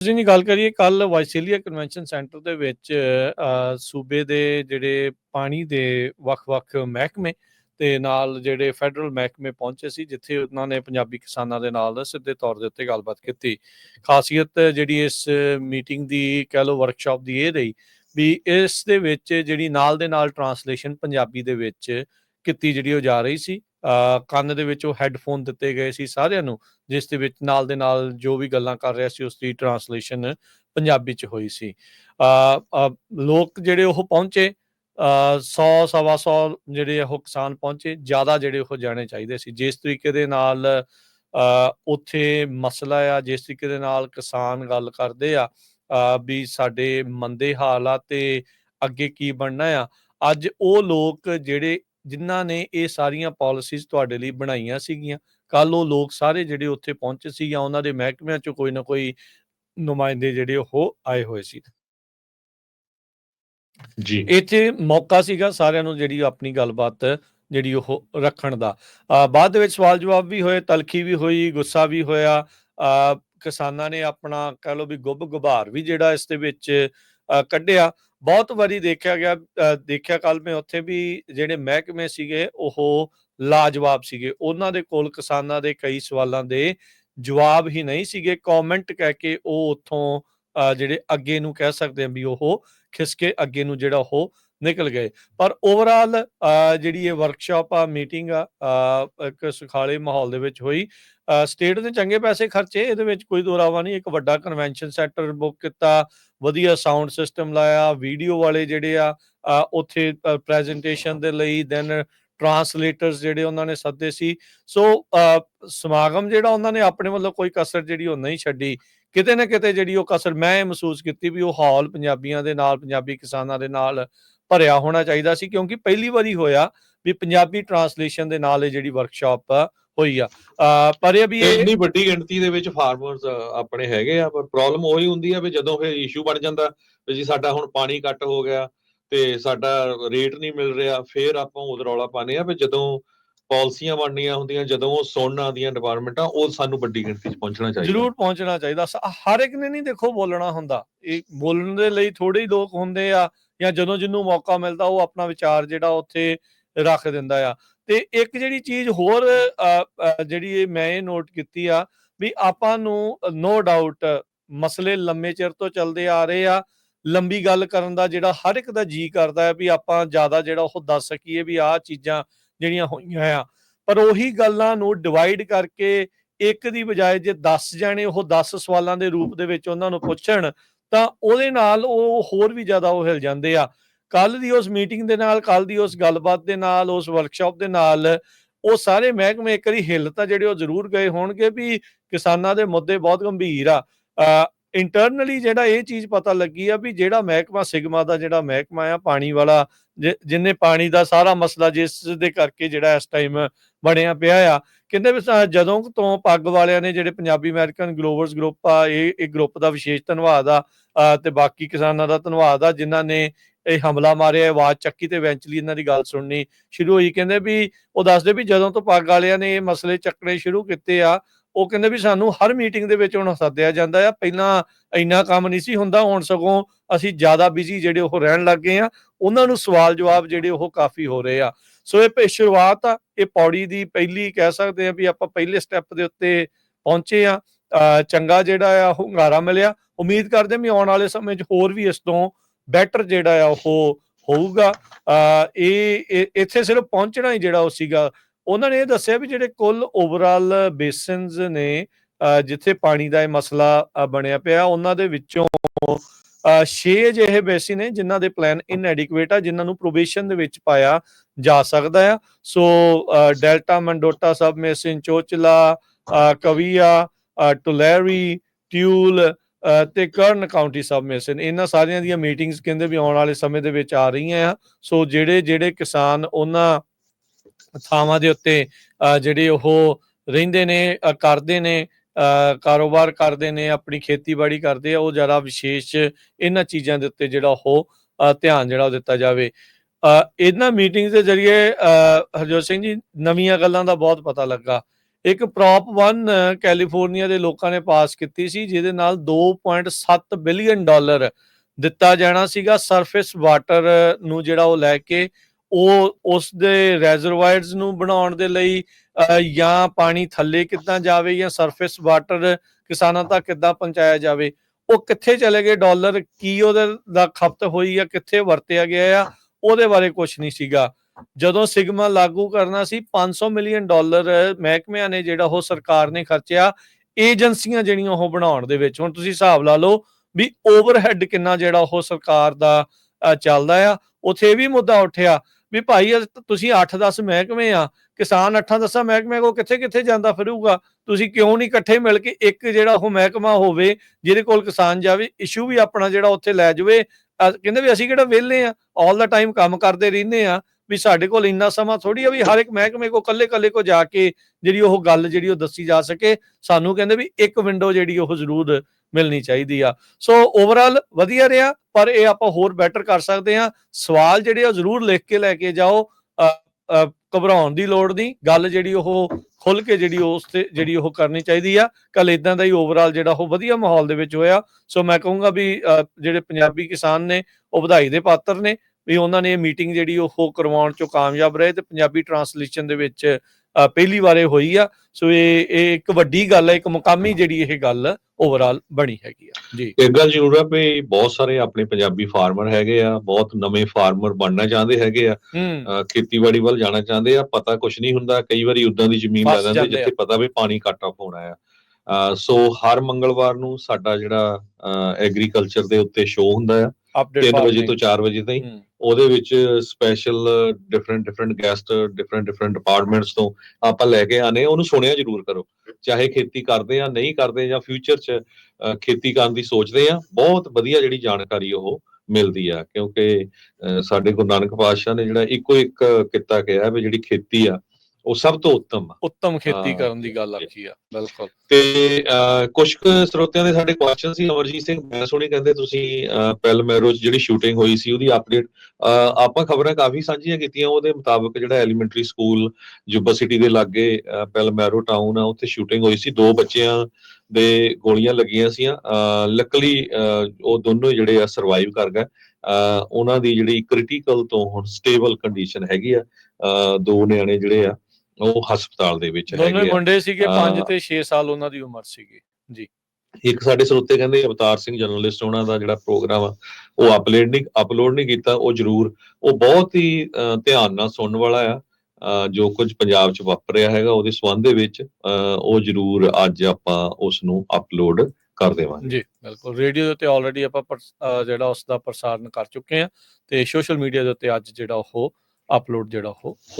ਤੁਸੀਂ ਜੀ ਗੱਲ ਕਰੀਏ ਕੱਲ ਵਾਈਸੀਲੀਆ ਕਨਵੈਨਸ਼ਨ ਸੈਂਟਰ ਦੇ ਵਿੱਚ ਸੂਬੇ ਦੇ ਜਿਹੜੇ ਪਾਣੀ ਦੇ ਵੱਖ-ਵੱਖ ਮਹਿਕਮੇ ਤੇ ਨਾਲ ਜਿਹੜੇ ਫੈਡਰਲ ਮਹਿਕਮੇ ਪਹੁੰਚੇ ਸੀ, ਜਿੱਥੇ ਉਹਨਾਂ ਨੇ ਪੰਜਾਬੀ ਕਿਸਾਨਾਂ ਦੇ ਨਾਲ ਸਿੱਧੇ ਤੌਰ ਦੇ ਉੱਤੇ ਗੱਲਬਾਤ ਕੀਤੀ। ਖਾਸੀਅਤ ਜਿਹੜੀ ਇਸ ਮੀਟਿੰਗ ਦੀ, ਕਹਿ ਲਓ, ਵਰਕਸ਼ਾਪ ਦੀ ਇਹ ਰਹੀ ਵੀ ਇਸ ਦੇ ਵਿੱਚ ਜਿਹੜੀ ਨਾਲ ਦੇ ਨਾਲ ਟਰਾਂਸਲੇਸ਼ਨ ਪੰਜਾਬੀ ਦੇ ਵਿੱਚ ਕੀਤੀ ਜਿਹੜੀ ਉਹ ਜਾ ਰਹੀ ਸੀ। ਕੰਨ ਦੇ ਵਿੱਚ ਉਹ ਹੈੱਡਫੋਨ ਦਿੱਤੇ ਗਏ ਸੀ ਸਾਰਿਆਂ ਨੂੰ, ਜਿਸ ਦੇ ਵਿੱਚ ਨਾਲ ਦੇ ਨਾਲ ਜੋ ਵੀ ਗੱਲਾਂ ਕਰ ਰਿਹਾ ਸੀ ਉਸ ਦੀ ਟਰਾਂਸਲੇਸ਼ਨ ਪੰਜਾਬੀ ਚ ਹੋਈ ਸੀ। ਲੋਕ ਜਿਹੜੇ ਉਹ ਪਹੁੰਚੇ 100 ਸਵਾ 100 ਜਿਹੜੇ ਉਹ ਕਿਸਾਨ ਪਹੁੰਚੇ, ਜ਼ਿਆਦਾ ਜਿਹੜੇ ਉਹ ਜਾਣੇ ਚਾਹੀਦੇ ਸੀ। ਜਿਸ ਤਰੀਕੇ ਦੇ ਨਾਲ ਉੱਥੇ ਮਸਲਾ ਆ, ਜਿਸ ਤਰੀਕੇ ਦੇ ਨਾਲ ਕਿਸਾਨ ਗੱਲ ਕਰਦੇ ਆ ਵੀ ਸਾਡੇ ਮੰਦੇ ਹਾਲ ਆ ਤੇ ਅੱਗੇ ਕੀ ਬਣਨਾ ਆ, ਅੱਜ ਉਹ ਲੋਕ ਜਿਹੜੇ ਜਿਨ੍ਹਾਂ ਨੇ ਇਹ ਸਾਰੀਆਂ ਪਾਲਿਸੀਜ਼ ਤੁਹਾਡੇ ਲਈ ਬਣਾਈਆਂ ਸੀਗੀਆਂ। ਕੱਲ ਉਹ ਲੋਕ ਸਾਰੇ ਜਿਹੜੇ ਉੱਥੇ ਪਹੁੰਚੇ ਸੀ ਜਾਂ ਉਹਨਾਂ ਦੇ ਮਹਿਕਮਿਆਂ ਚੋਂ ਕੋਈ ਨਾ ਕੋਈ ਨੁਮਾਇੰਦੇ ਜਿਹੜੇ ਉਹ ਆਏ ਹੋਏ ਸੀ। ਜੀ। ਇੱਥੇ ਮੌਕਾ ਸੀਗਾ ਸਾਰਿਆਂ ਨੂੰ ਜਿਹੜੀ ਆਪਣੀ ਗੱਲਬਾਤ ਜਿਹੜੀ ਉਹ ਰੱਖਣ ਦਾ। ਬਾਅਦ ਵਿੱਚ ਸਵਾਲ ਜਵਾਬ ਵੀ ਹੋਏ ਤਲਖੀ ਵੀ ਹੋਈ ਗੁੱਸਾ ਵੀ ਹੋਇਆ। ਕਿਸਾਨਾਂ ਨੇ ਆਪਣਾ ਕਹ ਲਓ ਵੀ ਗੁੱਬ ਗੁਬਾਰ ਵੀ ਜਿਹੜਾ ਇਸ ਦੇ ਵਿੱਚ ਕੱਢਿਆ। ਬਹੁਤ ਵਾਰੀ ਦੇਖਿਆ ਗਿਆ ਦੇਖਿਆ ਕੱਲ ਮੈਂ ਉੱਥੇ ਵੀ ਜਿਹੜੇ ਮਹਿਕਮੇ ਸੀਗੇ, ਉਹ ਲਾਜਵਾਬ ਸੀਗੇ। ਉਹਨਾਂ ਦੇ ਕੋਲ ਕਿਸਾਨਾਂ ਦੇ ਕਈ ਸਵਾਲਾਂ ਦੇ ਜਵਾਬ ਹੀ ਨਹੀਂ ਸੀਗੇ। ਕਮੈਂਟ ਕਹਿ ਕੇ ਉਹ ਉੱਥੋਂ ਜਿਹੜੇ ਅੱਗੇ ਨੂੰ ਕਹਿ ਸਕਦੇ ਆ ਵੀ ਉਹ ਖਿਸਕੇ ਅੱਗੇ ਨੂੰ ਜਿਹੜਾ ਉਹ ਨਿਕਲ ਗਏ। ਪਰ ਓਵਰਆਲ ਜਿਹੜੀ ਇਹ ਵਰਕਸ਼ਾਪ ਆ ਮੀਟਿੰਗ ਆ ਇੱਕ ਸੁਖਾਲੇ ਮਾਹੌਲ ਦੇ ਵਿੱਚ ਹੋਈ। ਸਟੇਟ ਦੇ ਚੰਗੇ ਪੈਸੇ ਖਰਚੇ, ਇਹਦੇ ਵਿੱਚ ਕੋਈ ਦੋਰਾਵਾ ਨਹੀਂ। ਇੱਕ ਵੱਡਾ ਕਨਵੈਨਸ਼ਨ ਸੈਂਟਰ ਬੁੱਕ ਕੀਤਾ। ਵਧੀਆ ਸਾਊਂਡ ਸਿਸਟਮ ਲਾਇਆ ਵੀਡੀਓ ਵਾਲੇ ਜਿਹੜੇ ਆ ਉੱਥੇ ਪ੍ਰੈਜੈਂਟੇਸ਼ਨ ਦੇ ਲਈ ਦੈਨ ਟਰਾਂਸਲੇਟਰਸ ਜਿਹੜੇ ਉਹਨਾਂ ਨੇ ਸੱਦੇ ਸੀ। ਸੋ ਸਮਾਗਮ ਜਿਹੜਾ ਉਹਨਾਂ ਨੇ ਆਪਣੇ ਵੱਲੋਂ ਕੋਈ ਕਸਰ ਜਿਹੜੀ ਉਹ ਨਹੀਂ ਛੱਡੀ। ਕਿਤੇ ਨਾ ਕਿਤੇ ਜਿਹੜੀ ਉਹ ਕਸਰ ਮੈਂ ਇਹ ਮਹਿਸੂਸ ਕੀਤੀ ਵੀ ਉਹ ਹਾਲ ਪੰਜਾਬੀਆਂ ਦੇ ਨਾਲ, ਪੰਜਾਬੀ ਕਿਸਾਨਾਂ ਦੇ ਨਾਲ ਭਰਿਆ ਹੋਣਾ ਚਾਹੀਦਾ ਸੀ। ਕਿਉਂਕਿ ਪਹਿਲੀ ਵਾਰੀ ਹੋਇਆ ਵੀ ਪੰਜਾਬੀ ਟਰਾਂਸਲੇਸ਼ਨ ਦੇ ਨਾਲ ਇਹ ਜਿਹੜੀ ਵਰਕਸ਼ਾਪ ਹੋਈ ਆ। ਪਰ ਇਹ ਵੀ ਇਹ ਇੰਨੀ ਵੱਡੀ ਗਿਣਤੀ ਦੇ ਵਿੱਚ ਫਾਰਮਰਸ ਆਪਣੇ ਹੈਗੇ ਆ ਪਰ ਪ੍ਰੋਬਲਮ ਉਹੀ ਹੁੰਦੀ ਆ ਵੀ ਜਦੋਂ ਫਿਰ ਇਸ਼ੂ ਬਣ ਜਾਂਦਾ ਵੀ ਜੀ ਸਾਡਾ ਹੁਣ ਪਾਣੀ ਕੱਟ ਹੋ ਗਿਆ ਤੇ ਸਾਡਾ ਰੇਟ ਨਹੀਂ ਮਿਲ ਰਿਹਾ ਫਿਰ ਆਪਾਂ ਉਧਰ ਰੌਲਾ ਪਾਉਂਦੇ ਆ ਵੀ ਜਦੋਂ ਪਾਲਿਸੀਆਂ ਬਣਨੀਆਂ ਹੁੰਦੀਆਂ ਜਦੋਂ ਉਹ ਸੁਣਨ ਆਉਂਦੀਆਂ ਡਿਪਾਰਟਮੈਂਟਾਂ ਉਹ ਸਾਨੂੰ ਵੱਡੀ ਗਿਣਤੀ 'ਚ ਪਹੁੰਚਣਾ ਚਾਹੀਦਾ। ਜ਼ਰੂਰ ਪਹੁੰਚਣਾ ਚਾਹੀਦਾ। ਹਰ ਇੱਕ ਨੇ ਨਹੀਂ ਦੇਖੋ ਬੋਲਣਾ ਹੁੰਦਾ। ਇਹ ਬੋਲਣ ਦੇ ਲਈ ਥੋੜੇ ਹੀ ਲੋਕ ਹੁੰਦੇ ਆ ਜਾਂ ਜਦੋਂ ਜਿਹਨੂੰ ਮੌਕਾ ਮਿਲਦਾ ਉਹ ਆਪਣਾ ਵਿਚਾਰ ਜਿਹੜਾ ਉੱਥੇ ਰੱਖ ਦਿੰਦਾ ਆ। ਤੇ ਇੱਕ ਜਿਹੜੀ ਚੀਜ਼ ਹੋਰ ਜਿਹੜੀ ਮੈਂ ਇਹ ਨੋਟ ਕੀਤੀ ਆ ਵੀ ਆਪਾਂ ਨੂੰ ਨੋ ਡਾਊਟ ਮਸਲੇ ਲੰਮੇ ਚਿਰ ਤੋਂ ਚੱਲਦੇ ਆ ਰਹੇ ਆ। ਲੰਬੀ ਗੱਲ ਕਰਨ ਦਾ ਜਿਹੜਾ ਹਰ ਇੱਕ ਦਾ ਜੀ ਕਰਦਾ ਹੈ ਵੀ ਆਪਾਂ ਜ਼ਿਆਦਾ ਜਿਹੜਾ ਉਹ ਦੱਸ ਸਕੀਏ ਵੀ ਆਹ ਚੀਜ਼ਾਂ ਜਿਹੜੀਆਂ ਹੋਈਆਂ ਆ। ਪਰ ਉਹੀ ਗੱਲਾਂ ਨੂੰ ਡਿਵਾਈਡ ਕਰਕੇ ਇੱਕ ਦੀ ਬਜਾਏ ਜੇ 10 ਜਾਣੇ ਉਹ 10 ਸਵਾਲਾਂ ਦੇ ਰੂਪ ਦੇ ਵਿੱਚ ਉਹਨਾਂ ਨੂੰ ਪੁੱਛਣ ਤਾਂ ਉਹਦੇ ਨਾਲ ਉਹ ਹੋਰ ਵੀ ਜ਼ਿਆਦਾ ਉਹ ਹਿਲ ਜਾਂਦੇ ਆ। ਕੱਲ ਦੀ ਉਸ ਮੀਟਿੰਗ ਦੇ ਨਾਲ ਕੱਲ ਦੀ ਉਸ ਗੱਲਬਾਤ ਦੇ ਨਾਲ, ਉਸ ਵਰਕਸ਼ਾਪ ਦੇ ਨਾਲ, ਉਹ ਸਾਰੇ ਮਹਿਕਮੇ ਇੱਕ ਵਾਰੀ ਹਿੱਲ ਤਾਂ ਜਿਹੜੇ ਉਹ ਜ਼ਰੂਰ ਗਏ ਹੋਣਗੇ ਵੀ ਕਿਸਾਨਾਂ ਦੇ ਮੁੱਦੇ ਬਹੁਤ ਗੰਭੀਰ ਆ। ਇੰਟਰਨਲੀ ਜਿਹੜਾ ਇਹ ਚੀਜ਼ ਪਤਾ ਲੱਗੀ ਆ ਵੀ ਜਿਹੜਾ ਮਹਿਕਮਾ ਸਿਗਮਾ ਦਾ ਜਿਹੜਾ ਮਹਿਕਮਾ ਆ, ਪਾਣੀ ਵਾਲਾ, ਜਿ- ਜਿਹਨੇ ਪਾਣੀ ਦਾ ਸਾਰਾ ਮਸਲਾ ਜਿਸ ਦੇ ਕਰਕੇ ਜਿਹੜਾ ਇਸ ਟਾਈਮ ਬਣਿਆ ਪਿਆ ਆ ਕਹਿੰਦੇ ਵੀ ਜਦੋਂ ਤੋਂ ਪੱਗ ਵਾਲਿਆਂ ਨੇ ਜਿਹੜੇ ਪੰਜਾਬੀ ਅਮਰੀਕਨ ਗਲੋਬਲਸ ਗਰੁੱਪ ਆ, ਇਹ ਇਹ ਗਰੁੱਪ ਦਾ ਵਿਸ਼ੇਸ਼ ਧੰਨਵਾਦ ਆ ਤੇ ਬਾਕੀ ਕਿਸਾਨਾਂ ਦਾ ਧੰਨਵਾਦ ਆ, ਜਿਨ੍ਹਾਂ ਨੇ ਇਹ ਹਮਲਾ ਮਾਰਿਆ ਆਵਾਜ਼ ਚੱਕੀ ਤੇ ਇਵੈਂਚੁਅਲੀ ਇਹਨਾਂ ਦੀ ਗੱਲ ਸੁਣਨੀ ਸ਼ੁਰੂ ਹੋਈ। ਕਹਿੰਦੇ ਵੀ ਉਹ ਦੱਸਦੇ ਵੀ ਜਦੋਂ ਤੋਂ ਪੱਗ ਵਾਲਿਆਂ ਨੇ ਇਹ ਮਸਲੇ ਚੱਕਣੇ ਸ਼ੁਰੂ ਕੀਤੇ ਆ ਉਹ ਕਹਿੰਦੇ ਵੀ ਸਾਨੂੰ ਹਰ ਮੀਟਿੰਗ ਦੇ ਵਿੱਚ ਹੁਣ ਸੱਦਿਆ ਜਾਂਦਾ ਆ। ਪਹਿਲਾਂ ਇੰਨਾ ਕੰਮ ਨਹੀਂ ਸੀ ਹੁੰਦਾ ਹੁਣ ਸਗੋਂ ਅਸੀਂ ਜ਼ਿਆਦਾ ਬਿਜ਼ੀ ਜਿਹੜੇ ਉਹ ਰਹਿਣ ਲੱਗ ਗਏ ਆ। ਉਹਨਾਂ ਨੂੰ ਸਵਾਲ ਜਵਾਬ ਜਿਹੜੇ ਉਹ ਕਾਫੀ ਹੋ ਰਹੇ ਆ। ਸੋ ਇਹ ਸ਼ੁਰੂਆਤ ਆ ਇਹ ਪੌੜੀ ਦੀ ਪਹਿਲੀ ਕਹਿ ਸਕਦੇ ਆ ਵੀ ਆਪਾਂ ਪਹਿਲੇ ਸਟੈਪ ਦੇ ਉੱਤੇ ਪਹੁੰਚੇ ਆ। ਅ, ਚੰਗਾ ਜਿਹੜਾ ਆ ਹੁੰਗਾਰਾ ਮਿਲਿਆ। ਉਮੀਦ ਕਰਦੇ ਹਾਂ ਵੀ ਆਉਣ ਵਾਲੇ ਸਮੇਂ 'ਚ ਹੋਰ ਵੀ ਇਸ ਤੋਂ ਬੈਟਰ ਜਿਹੜਾ ਆ ਉਹ ਹੋਊਗਾ। ਅ, ਇਹ- ਇੱਥੇ ਸਿਰਫ ਪਹੁੰਚਣਾ ਹੀ ਜਿਹੜਾ ਉਹ ਸੀਗਾ ਉਹਨਾਂ ਨੇ ਇਹ ਦੱਸਿਆ ਵੀ ਜਿਹੜੇ ਕੁੱਲ ਓਵਰਆਲ ਬੇਸਿਨਸ ਨੇ ਜਿੱਥੇ ਪਾਣੀ ਦਾ ਇਹ ਮਸਲਾ ਬਣਿਆ ਪਿਆ ਉਹਨਾਂ ਦੇ ਵਿੱਚੋਂ 6 ਅਜਿਹੇ ਬੇਸਿਨ ਨੇ ਜਿਨ੍ਹਾਂ ਦੇ ਪਲਾਨ ਇਨਐਡਿਕੁਏਟ ਆ ਜਿਨ੍ਹਾਂ ਨੂੰ ਪ੍ਰੋਬੇਸ਼ਨ ਦੇ ਵਿੱਚ ਪਾਇਆ ਜਾ ਸਕਦਾ ਆ। ਸੋ ਡੈਲਟਾ ਮੰਡੋਟਾ ਸਬ ਮੇਸਿਨ ਚੋਚਲਾ ਕਵੀਆ ਅ, ਟੁਲੈਰੀ ਟਿਊਲ ਅ, ਤੇ ਕਰਨ ਕਾਉਂਟੀ ਸਬ ਮੇਸਿਨ ਇਹਨਾਂ ਸਾਰਿਆਂ ਦੀਆਂ ਮੀਟਿੰਗਸ ਕਹਿੰਦੇ ਵੀ ਆਉਣ ਵਾਲੇ ਸਮੇਂ ਦੇ ਵਿੱਚ ਆ ਰਹੀਆਂ ਆ। ਸੋ ਜਿਹੜੇ ਜਿਹੜੇ ਕਿਸਾਨ ਉਹਨਾਂ ਥਾਵਾਂ ਦੇ ਉੱਤੇ ਜਿਹੜੇ ਉਹ ਰਹਿੰਦੇ ਨੇ ਕਰਦੇ ਨੇ ਕਾਰੋਬਾਰ ਕਰਦੇ ਨੇ ਆਪਣੀ ਖੇਤੀਬਾੜੀ ਕਰਦੇ ਆ ਉਹ ਜ਼ਿਆਦਾ ਵਿਸ਼ੇਸ਼ ਇਹਨਾਂ ਚੀਜ਼ਾਂ ਦੇ ਉੱਤੇ ਜਿਹੜਾ ਉਹ ਧਿਆਨ ਜਿਹੜਾ ਉਹ ਦਿੱਤਾ ਜਾਵੇ। ਇਹਨਾਂ ਮੀਟਿੰਗਸ ਦੇ ਜ਼ਰੀਏ ਅ, ਹਰਜੋਤ ਸਿੰਘ ਜੀ ਨਵੀਆਂ ਗੱਲਾਂ ਦਾ ਬਹੁਤ ਪਤਾ ਲੱਗਾ। ਇੱਕ ਪ੍ਰੋਪ 1 ਕੈਲੀਫੋਰਨੀਆ ਦੇ ਲੋਕਾਂ ਨੇ ਪਾਸ ਕੀਤੀ ਸੀ ਜਿਹਦੇ ਨਾਲ 2.7 ਬਿਲੀਅਨ ਡਾਲਰ ਦਿੱਤਾ ਜਾਣਾ ਸੀਗਾ ਸਰਫੇਸ ਵਾਟਰ ਨੂੰ ਜਿਹੜਾ ਉਹ ਲੈ ਕੇ ਉਹ ਉਸ ਦੇ ਰੈਜ਼ਰਵਾਇਰਸ ਨੂੰ ਬਣਾਉਣ ਦੇ ਲਈ ਜਾਂ ਪਾਣੀ ਥੱਲੇ ਕਿੱਦਾਂ ਜਾਵੇ ਜਾਂ ਸਰਫੇਸ ਵਾਟਰ ਕਿਸਾਨਾਂ ਤੱਕ ਕਿੱਦਾਂ ਪਹੁੰਚਾਇਆ ਜਾਵੇ, ਉਹ ਕਿੱਥੇ ਚਲੇ ਗਏ? ਡਾਲਰ ਕੀ ਉਹਦੇ ਦਾ ਖਪਤ ਹੋਈ ਆ? ਕਿੱਥੇ ਵਰਤਿਆ ਗਿਆ ਆ? ਉਹਦੇ ਬਾਰੇ ਕੁਝ ਨਹੀਂ ਸੀਗਾ। ਜਦੋਂ ਸਿਗਮਾ ਲਾਗੂ ਕਰਨਾ ਸੀ 500 ਮਿਲੀਅਨ ਡਾਲਰ ਮਹਿਕਮਿਆਂ ਨੇ ਜਿਹੜਾ ਉਹ ਸਰਕਾਰ ਨੇ ਖਰਚਿਆ, ਏਜੰਸੀਆਂ ਜਿਹੜੀਆਂ ਉਹ ਬਣਾਉਣ ਦੇ ਵਿੱਚ। ਹੁਣ ਤੁਸੀਂ ਹਿਸਾਬ ਲਾ ਲਓ ਵੀ ਓਵਰਹੈਡ ਕਿੰਨਾ ਜਿਹੜਾ ਉਹ ਸਰਕਾਰ ਦਾ ਚੱਲਦਾ ਆ, ਉਥੇ ਇਹ ਵੀ ਮੁੱਦਾ ਉੱਠਿਆ। ਵੀ ਭਾਈ ਤੁਸੀਂ 8-10 ਮਹਿਕਮੇ ਆ, ਕਿਸਾਨ 8-10 ਮਹਿਕਮੇ ਕੋ ਕਿੱਥੇ ਕਿੱਥੇ ਜਾਂਦਾ ਫਿਰੂਗਾ? ਤੁਸੀਂ ਕਿਉਂ ਨਹੀਂ ਇਕੱਠੇ ਮਿਲ ਕੇ ਇੱਕ ਜਿਹੜਾ ਉਹ ਮਹਿਕਮਾ ਹੋਵੇ, ਜਿਹਦੇ ਕੋਲ ਕਿਸਾਨ ਜਾਵੇ ਇਸ਼ੂ ਵੀ ਆਪਣਾ ਜਿਹੜਾ ਉੱਥੇ ਲੈ ਜਾਵੇ। ਕਹਿੰਦੇ ਵੀ ਅਸੀਂ ਕਿਹੜਾ ਵਿਹਲੇ ਆ ਆਲ ਦਾ ਟਾਈਮ ਕੰਮ ਕਰਦੇ ਰਹਿੰਦੇ ਆ, ਵੀ ਸਾਡੇ ਕੋਲ ਇੰਨਾ ਸਮਾਂ ਥੋੜੀ ਆ ਵੀ ਹਰ ਇੱਕ ਮਹਿਕਮੇ ਕੋ ਕੱਲੇ ਕੱਲੇ ਕੋ ਜਾ ਕੇ ਜਿਹੜੀ ਉਹ ਗੱਲ ਜਿਹੜੀ ਉਹ ਦੱਸੀ ਜਾ ਸਕੇ। ਸਾਨੂੰ ਕਹਿੰਦੇ ਵੀ ਇੱਕ ਵਿੰਡੋ ਜਿਹੜੀ ਉਹ ਜ਼ਰੂਰ ਮਿਲਣੀ ਚਾਹੀਦੀ ਆ। ਸੋ ਓਵਰਆਲ ਵਧੀਆ ਰਿਹਾ ਪਰ ਇਹ ਆਪਾਂ ਹੋਰ ਬੈਟਰ ਕਰ ਸਕਦੇ ਆ ਸਵਾਲ ਜਿਹੜੇ ਆ ਜ਼ਰੂਰ ਲਿਖ ਕੇ ਲੈ ਕੇ ਜਾਓ। ਘਬਰਾਉਣ ਦੀ ਲੋੜ ਨਹੀਂ। ਗੱਲ ਜਿਹੜੀ ਉਹ ਖੁੱਲ ਕੇ ਜਿਹੜੀ ਉਸ ਤੇ ਜਿਹੜੀ ਉਹ ਕਰਨੀ ਚਾਹੀਦੀ ਆ। ਕੱਲ ਇਦਾਂ ਦਾ ਹੀ ਓਵਰਆਲ ਜਿਹੜਾ ਉਹ ਵਧੀਆ ਮਾਹੌਲ ਦੇ ਵਿੱਚ ਹੋਇਆ। ਸੋ ਮੈਂ ਕਹੂੰਗਾ ਵੀ ਜਿਹੜੇ ਪੰਜਾਬੀ ਕਿਸਾਨ ਨੇ ਉਹ ਵਧਾਈ ਦੇ ਪਾਤਰ ਨੇ। ਵੀ ਉਹਨਾਂ ਨੇ ਇਹ ਮੀਟਿੰਗ ਜਿਹੜੀ ਉਹ ਕਰਵਾਉਣ ਚੋਂ ਕਾਮਯਾਬ ਰਹੇ ਤੇ ਪੰਜਾਬੀ ਟਰਾਂਸਲੇਸ਼ਨ ਦੇ ਵਿੱਚ ਅ, ਪਹਿਲੀ ਵਾਰੇ ਹੋਈ ਆ। ਸੋ ਇਹ ਇਹ ਇੱਕ ਵੱਡੀ ਗੱਲ ਹੈ ਇੱਕ ਮੁਕਾਮੀ ਜਿਹੜੀ ਇਹ ਗੱਲ। ਓਵਰਆਲ ਬਣੀ ਹੈਗੀ ਆ। ਜੀ। ਇੱਕ ਗੱਲ ਜ਼ਰੂਰ ਆ ਵੀ ਬਹੁਤ ਸਾਰੇ ਆਪਣੇ ਪੰਜਾਬੀ ਫਾਰਮਰ ਹੈਗੇ ਆ ਬਹੁਤ ਨਵੇਂ ਫਾਰਮਰ ਬਣਨਾ ਚਾਹੁੰਦੇ ਹੈਗੇ ਆ। ਹੂੰ। ਖੇਤੀਬਾੜੀ ਵੱਲ ਜਾਣਾ ਚਾਹੁੰਦੇ ਆ ਪਤਾ ਕੁਝ ਨਹੀਂ ਹੁੰਦਾ ਕਈ ਵਾਰੀ ਉਦਾਂ ਦੀ ਜ਼ਮੀਨ ਲੈ ਲੈਂਦੇ। ਜਿੱਥੇ ਪਤਾ ਵੀ ਪਾਣੀ ਕੱਟ ਆਫ ਹੋਣਾ ਆ। ਸੋ ਹਰ ਮੰਗਲਵਾਰ ਨੂੰ ਸਾਡਾ ਜਿਹੜਾ ਐਗਰੀਕਲਚਰ ਦੇ ਉੱਤੇ ਸ਼ੋਅ ਹੁੰਦਾ ਆ ਅਪਡੇਟ 3 ਵਜੇ ਤੋਂ 4 ਵਜੇ ਤਾਈਂ। ਉਹਦੇ ਵਿੱਚ special different different guest different different departments ਤੋਂ ਆਪਾਂ ਲੈ ਕੇ ਆਨੇ ਉਹਨੂੰ ਸੁਣਿਆ ਜ਼ਰੂਰ ਕਰੋ। ਚਾਹੇ ਖੇਤੀ ਕਰਦੇ ਆ ਨਹੀਂ ਕਰਦੇ ਜਾਂ ਫਿਊਚਰ 'ਚ ਅਹ, ਖੇਤੀ ਕਰਨ ਦੀ ਸੋਚਦੇ ਆ ਬਹੁਤ ਵਧੀਆ ਜਿਹੜੀ ਜਾਣਕਾਰੀ ਉਹ ਮਿਲਦੀ ਆ ਕਿਉਂਕਿ ਅਹ, ਸਾਡੇ ਗੁਰੂ ਨਾਨਕ ਪਾਤਸ਼ਾਹ ਨੇ ਜਿਹੜਾ ਇੱਕੋ ਇੱਕ ਕਿੱਤਾ ਕਿਹਾ ਵੀ ਜਿਹੜੀ ਖੇਤੀ ਆ ਉਹ ਸਭ ਤੋਂ ਉੱਤਮ ਆ ਉੱਤਮ ਖੇਤੀ ਕਰਨ ਦੀ ਗੱਲ। ਆਖੀ ਆ ਬਿਲਕੁਲ ਤੇ ਕੁਝ ਕੁ ਸਰੋਤਿਆਂ ਦੇ ਸਾਡੇ ਕੁਐਸਚਨ ਸੀ ਅਮਰਜੀਤ ਸਿੰਘ ਮੈਂ ਸੁਣੀ ਕਹਿੰਦੇ ਤੁਸੀਂ ਪੈਲ ਮੈਰੋ 'ਚ ਜਿਹੜੀ ਸ਼ੂਟਿੰਗ ਹੋਈ ਸੀ ਉਹਦੀ ਅਪਡੇਟ ਆਪਾਂ ਖਬਰਾਂ ਕਾਫੀ ਸਾਂਝੀਆਂ ਕੀਤੀਆਂ ਉਹਦੇ ਮੁਤਾਬਕ ਜਿਹੜਾ ਐਲੀਮੈਂਟਰੀ ਸਕੂਲ ਜੁਬਾ ਸਿਟੀ ਦੇ ਲਾਗੇ ਪੈਲ ਮੈਰੋ ਟਾਊਨ ਆ ਉੱਥੇ ਸ਼ੂਟਿੰਗ ਹੋਈ ਸੀ ਦੋ ਬੱਚਿਆਂ ਦੇ ਗੋਲੀਆਂ ਲੱਗੀਆਂ ਸੀਆਂ ਲੱਕਲੀ ਉਹ ਦੋਨੋਂ ਜਿਹੜੇ ਆ ਸਰਵਾਈਵ ਕਰ ਗਏ ਉਹਨਾਂ ਦੀ ਜਿਹੜੀ ਕ੍ਰਿਟੀਕਲ ਤੋਂ ਹੁਣ ਸਟੇਬਲ ਕੰਡੀਸ਼ਨ ਹੈਗੀ ਆ ਦੋ ਨਿਆਣੇ ਜਿਹੜੇ ਆ ਉਹ ਹਸਪਤਾਲ ਦੇ ਵਿੱਚ ਦੋਨੋਂ ਹੈਗੇ ਆ। ਮੁੰਡੇ ਸੀਗੇ ਹਾਂ। 5 ਤੇ 6 ਸਾਲ ਉਹਨਾਂ ਦੀ ਉਮਰ ਸੀਗੀ। ਇੱਕ ਸਾਡੇ ਸਰੋਤੇ ਕਹਿੰਦੇ ਅਵਤਾਰ ਸਿੰਘ ਜਰਨਲਿਸਟ ਉਹਨਾਂ ਦਾ ਜਿਹੜਾ ਪ੍ਰੋਗਰਾਮ ਆ ਉਹ ਅਪਲੋਡ ਨਹੀਂ ਅਪਲੋਡ ਨਹੀਂ ਕੀਤਾ ਉਹ ਜਰੂਰ ਉਹ ਬਹੁਤ ਹੀ ਧਿਆਨ ਨਾਲ ਸੁਣਨ ਵਾਲਾ ਆ। ਜੋ ਕੁਝ ਪੰਜਾਬ 'ਚ ਵਾਪਰ ਰਿਹਾ ਹੈਗਾ ਉਹਦੇ ਸੰਬੰਧ ਦੇ ਵਿੱਚ ਉਹ ਜਰੂਰ ਅੱਜ ਆਪਾਂ ਉਸ ਨੂੰ ਅਪਲੋਡ ਕਰ ਦੇਵਾਂਗੇ। ਜੀ ਬਿਲਕੁਲ। ਰੇਡੀਓ ਦੇ ਉੱਤੇ ਆਲਰੇਡੀ ਆਪਾਂ ਜਿਹੜਾ ਉਸ ਦਾ ਪ੍ਰਸਾਰਣ ਕਰ ਚੁੱਕੇ ਆ ਤੇ ਸੋਸ਼ਲ ਮੀਡੀਆ ਦੇ ਉੱਤੇ ਅੱਜ ਜਿਹੜਾ ਉਹ ਅਪਲੋਡ ਜਿਹੜਾ ਉਹ